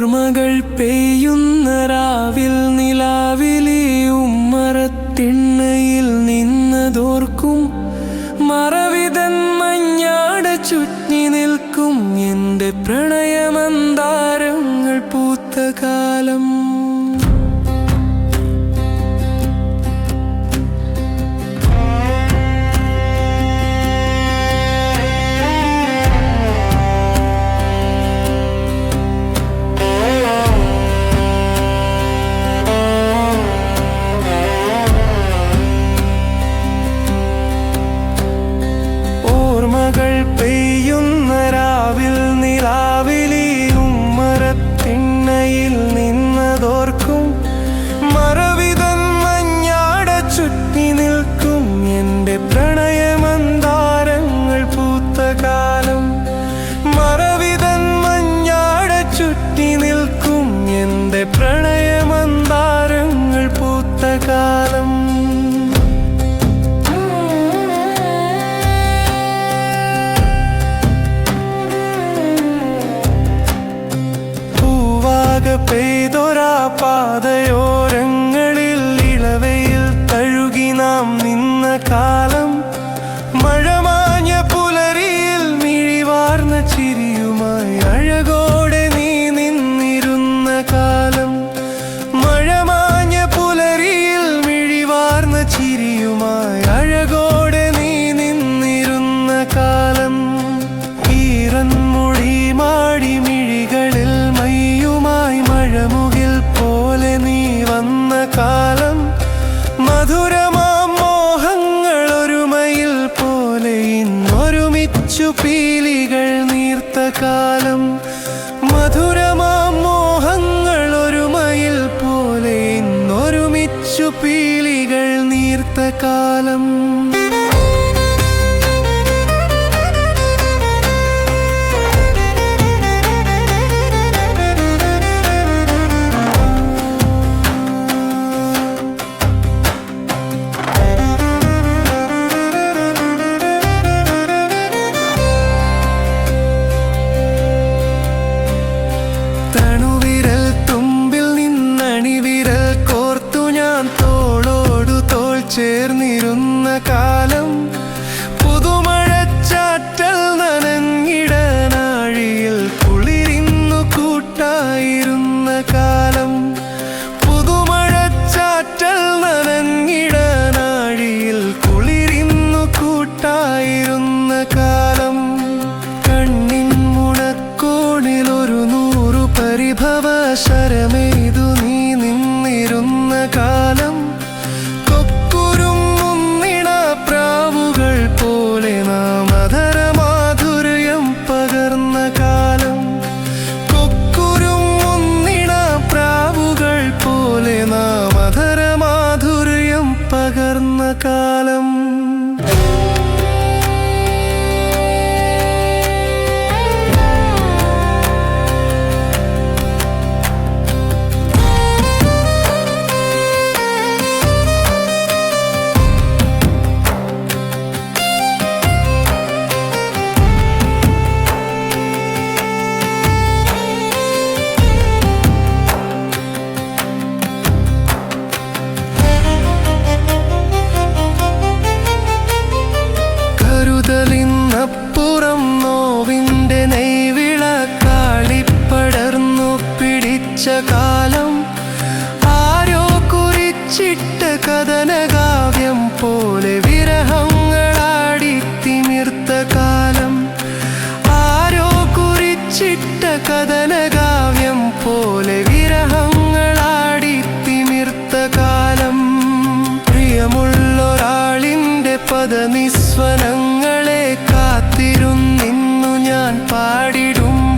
ഓർമ്മകൾ പെയ്യുന്ന രാവിൽ നിലാവിലെ ഉമ്മറത്തിണ്ണയിൽ നിന്നതോർക്കും. മറവിതൻ മഞ്ഞാട ചുറ്റി നിൽക്കും എന്റെ പ്രണയമന്താരങ്ങൾ കാലം. പൂവാക പെയ്തൊരാ പാതയോരങ്ങളിൽ ഇളവയിൽ തഴുകി നാം നിന്ന കാലം. കാലം മധുരമാം മോഹങ്ങൾ ഒരുമയിൽ പോലെ ഇന്നൊരുമിച്ചു പീലികൾ നീർത്ത കാലം മധുരമാം മോഹങ്ങൾ ഒരുമയിൽ പോലെ ഇന്നൊരുമിച്ചു പീലികൾ നീർത്ത കാലം watch it കാലം ആരോ കുറിച്ചിട്ട കഥനകാവ്യം പോലെ വിരഹങ്ങളാടി തിമിർത്ത കാലം. ആരോ കുറിച്ചിട്ട കഥനകാവ്യം പോലെ വിരഹങ്ങളാടി തിമിർത്ത കാലം. പ്രിയമുള്ളൊരാളിന്റെ പദനിസ്വനങ്ങളെ കാത്തിരുന്നിന്നു ഞാൻ പാടിടുമ്പോൾ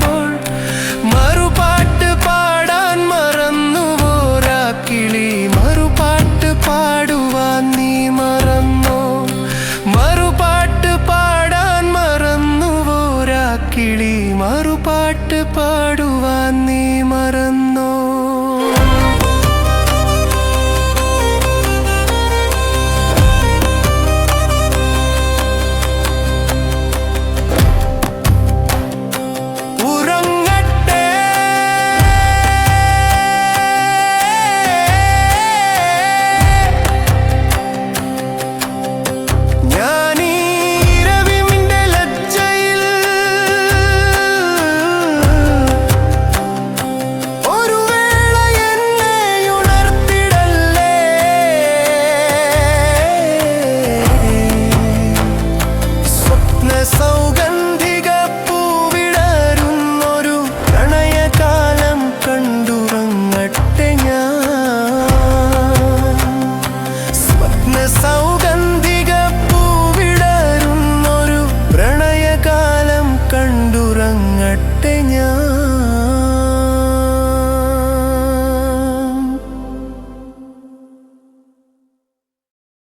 te nhớ